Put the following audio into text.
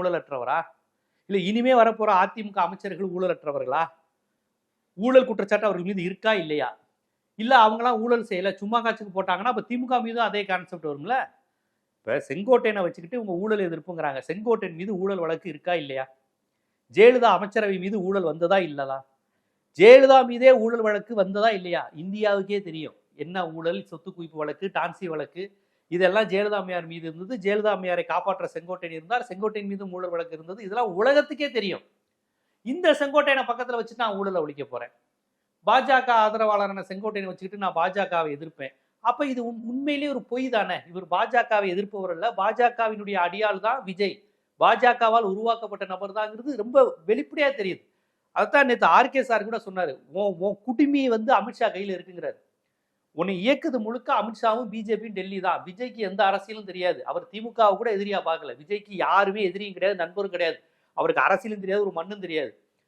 ஊழலற்றவரா? இல்லை இனிமே வரப்போற அதிமுக அமைச்சர்கள் ஊழலற்றவர்களா? ஊழல் குற்றச்சாட்டு அவர்கள் மீது இருக்கா இல்லையா? இல்லை அவங்களாம் ஊழல் செய்யலை சும்மா காட்சிக்கு போட்டாங்கன்னா இப்போ திமுக மீதும் அதே கான்செப்ட் வரும்ல? இப்போ செங்கோட்டையனை வச்சுக்கிட்டு இவங்க ஊழல் எதிர்ப்புங்கிறாங்க. செங்கோட்டையன் மீது ஊழல் வழக்கு இருக்கா இல்லையா? ஜெயலலிதா அமைச்சரவை மீது ஊழல் வந்ததா இல்லதா ஜெயலலிதா மீதே ஊழல் வழக்கு வந்ததா இல்லையா? இந்தியாவுக்கே தெரியும். என்ன ஊழல்? சொத்து குவிப்பு வழக்கு டான்சி வழக்கு இதெல்லாம் ஜெயலலிதா அம்மையார் மீது இருந்தது. ஜெயலலிதா அம்மையாரை காப்பாற்ற செங்கோட்டையன் இருந்தார். செங்கோட்டையன் மீது ஊழல் வழக்கு இருந்தது. இதெல்லாம் உலகத்துக்கே தெரியும். இந்த செங்கோட்டையனை பக்கத்தில் வச்சுட்டு நான் ஊழலை ஒழிக்க போகிறேன் பாஜக ஆதரவாளரான செங்கோட்டையனை வச்சுக்கிட்டு நான் பாஜகவை எதிர்ப்பேன். அப்போ இது உண்- உண்மையிலேயே ஒரு பொய் தானே? இவர் பாஜகவை எதிர்ப்பவர் அல்ல. பாஜகவினுடைய அடியால் தான் விஜய். பாஜகவால் உருவாக்கப்பட்ட நபர் தாங்கிறது ரொம்ப வெளிப்படையாக தெரியுது. அதுதான் நேற்று ஆர்கே சார் கூட சொன்னார். உன் உன் குடுமி வந்து அமித்ஷா கையில் இருக்குங்கிறாரு. உன்னை இயக்குது முழுக்க அமித்ஷாவும் பிஜேபியும் டெல்லி தான். விஜய்க்கு எந்த அரசியலும் தெரியாது. அவர் திமுகவை கூட எதிரியா பார்க்கல. விஜய்க்கு யாருமே எதிரியும் கிடையாது நண்பரும் கிடையாது. அவருக்கு அரசியலும் தெரியாது ஒரு மண்ணும் தெரியாது.